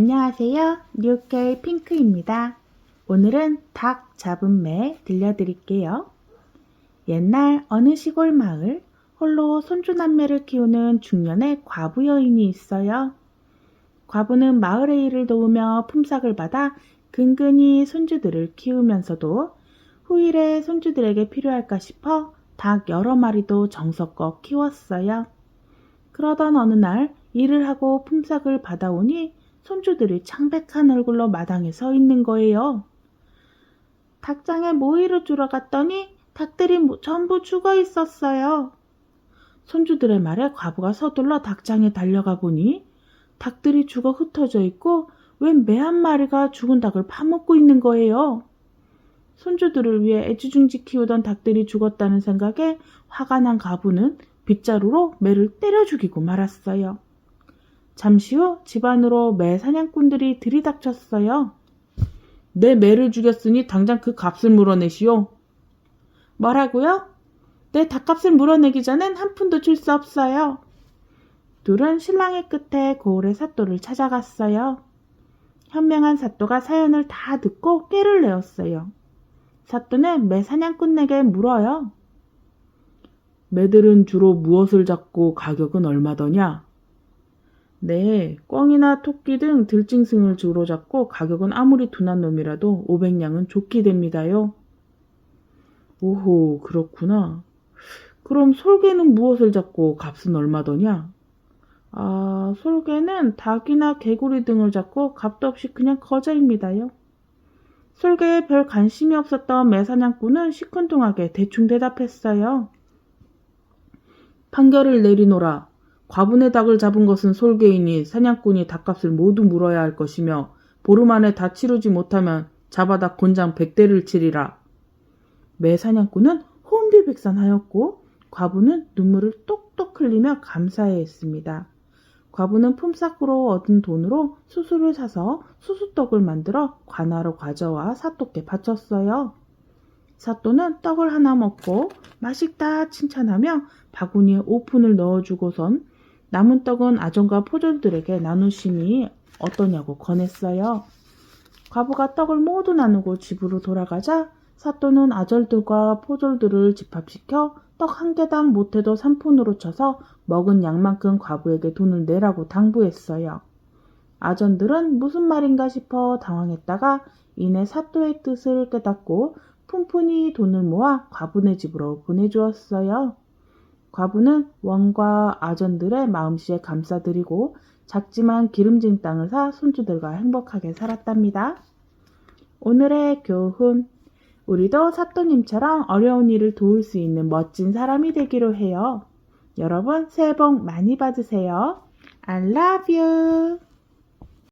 안녕하세요. 뉴케이 핑크입니다. 오늘은 닭 잡은 매 들려드릴게요. 옛날 어느 시골 마을 홀로 손주남매를 키우는 중년의 과부 여인이 있어요. 과부는 마을의 일을 도우며 품삯을 받아 근근히 손주들을 키우면서도 후일에 손주들에게 필요할까 싶어 닭 여러 마리도 정성껏 키웠어요. 그러던 어느 날 일을 하고 품삯을 받아오니 손주들이 창백한 얼굴로 마당에 서 있는 거예요. 닭장에 모이를 주러 갔더니 닭들이 모- 전부 죽어 있었어요. 손주들의 말에 과부가 서둘러 닭장에 달려가 보니 닭들이 죽어 흩어져 있고 웬 매 한 마리가 죽은 닭을 파먹고 있는 거예요. 손주들을 위해 애지중지 키우던 닭들이 죽었다는 생각에 화가 난 가부는 빗자루로 매를 때려 죽이고 말았어요. 잠시 후 집안으로 매 사냥꾼들이 들이닥쳤어요. 내 매를 죽였으니 당장 그 값을 물어내시오. 뭐라고요? 내 닭값을 물어내기 전엔 한 푼도 줄 수 없어요. 둘은 신랑의 끝에 고을의 사또를 찾아갔어요. 현명한 사또가 사연을 다 듣고 깨를 내었어요. 사또는 매 사냥꾼에게 물어요. 매들은 주로 무엇을 잡고 가격은 얼마더냐? 네, 꿩이나 토끼 등 들짐승을 주로 잡고 가격은 아무리 둔한 놈이라도 500냥은 좋게 됩니다요. 오호, 그렇구나. 그럼 솔개는 무엇을 잡고 값은 얼마더냐? 아, 솔개는 닭이나 개구리 등을 잡고 값도 없이 그냥 거저입니다요. 솔개에 별 관심이 없었던 매사냥꾼은 시큰둥하게 대충 대답했어요. 판결을 내리노라. 과분의 닭을 잡은 것은 솔개이니 사냥꾼이 닭값을 모두 물어야 할 것이며 보름 안에 다 치르지 못하면 잡아다 곤장 백대를 치리라. 매 사냥꾼은 혼비백산하였고 과부는 눈물을 똑똑 흘리며 감사해 했습니다. 과부는 품삯으로 얻은 돈으로 수수를 사서 수수떡을 만들어 관하로 가져와 사또께 바쳤어요. 사또는 떡을 하나 먹고 맛있다 칭찬하며 바구니에 오픈을 넣어주고선 남은 떡은 아정과 포졸들에게 나누시니 어떠냐고 권했어요. 과부가 떡을 모두 나누고 집으로 돌아가자 사또는 아절들과 포졸들을 집합시켜 떡 한 개당 못해도 3푼으로 쳐서 먹은 양만큼 과부에게 돈을 내라고 당부했어요. 아전들은 무슨 말인가 싶어 당황했다가 이내 사또의 뜻을 깨닫고 푼푼히 돈을 모아 과부네 집으로 보내주었어요. 과부는 원과 아전들의 마음씨에 감사드리고 작지만 기름진 땅을 사 손주들과 행복하게 살았답니다. 오늘의 교훈. 우리도 사또님처럼 어려운 일을 도울 수 있는 멋진 사람이 되기로 해요. 여러분, 새해 복 많이 받으세요. I love you.